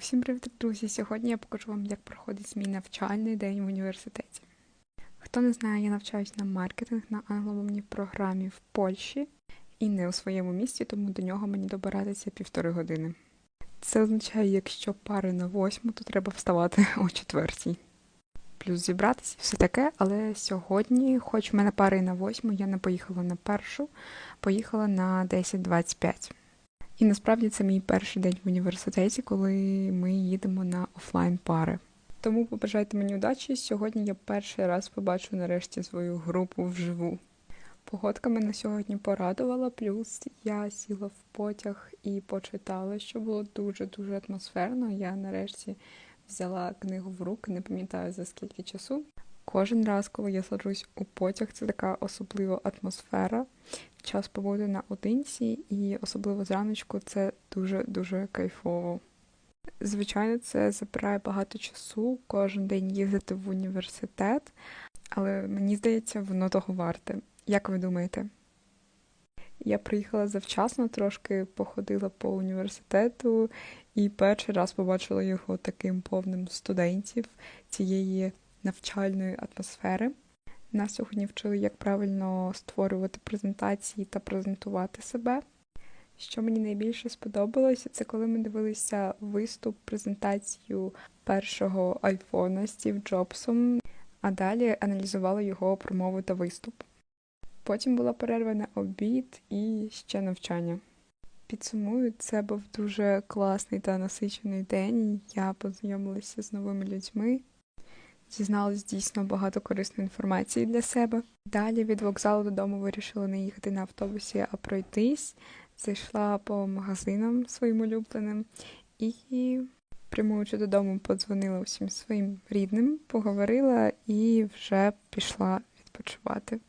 Усім привіт, друзі! Сьогодні я покажу вам, як проходить мій навчальний день в університеті. Хто не знає, я навчаюсь на маркетинг на англомовній програмі в Польщі і не у своєму місті, тому до нього мені добиратися півтори години. Це означає, якщо пари на восьму, то треба вставати о четвертій. Плюс зібратися все таке, але сьогодні, хоч в мене пари на восьму, я не поїхала на першу, поїхала на 10.25. І насправді це мій перший день в університеті, коли ми їдемо на офлайн пари. Тому побажайте мені удачі. Сьогодні я перший раз побачу нарешті свою групу вживу. Погодка мене сьогодні порадувала, плюс я сіла в потяг і почитала, що було дуже-дуже атмосферно. Я нарешті взяла книгу в руки, не пам'ятаю за скільки часу. Кожен раз, коли я саджусь у потяг, це така особлива атмосфера. Час побуду наодинці, і особливо зраночку це дуже-дуже кайфово. Звичайно, це забирає багато часу кожен день їздити в університет, але мені здається, воно того варте. Як ви думаєте? Я приїхала завчасно, трошки походила по університету і перший раз побачила його таким повним студентів цієї навчальної атмосфери. Нас сьогодні вчили, як правильно створювати презентації та презентувати себе. Що мені найбільше сподобалося, це коли ми дивилися виступ, презентацію першого айфона Стів Джобсом, а далі аналізували його промову та виступ. Потім була перерва на обід і ще навчання. Підсумую, це був дуже класний та насичений день. Я познайомилася з новими людьми, дізналась дійсно багато корисної інформації для себе. Далі від вокзалу додому вирішила не їхати на автобусі, а пройтись. Зайшла по магазинам своїм улюбленим і, прямуючи додому, подзвонила усім своїм рідним, поговорила і вже пішла відпочивати.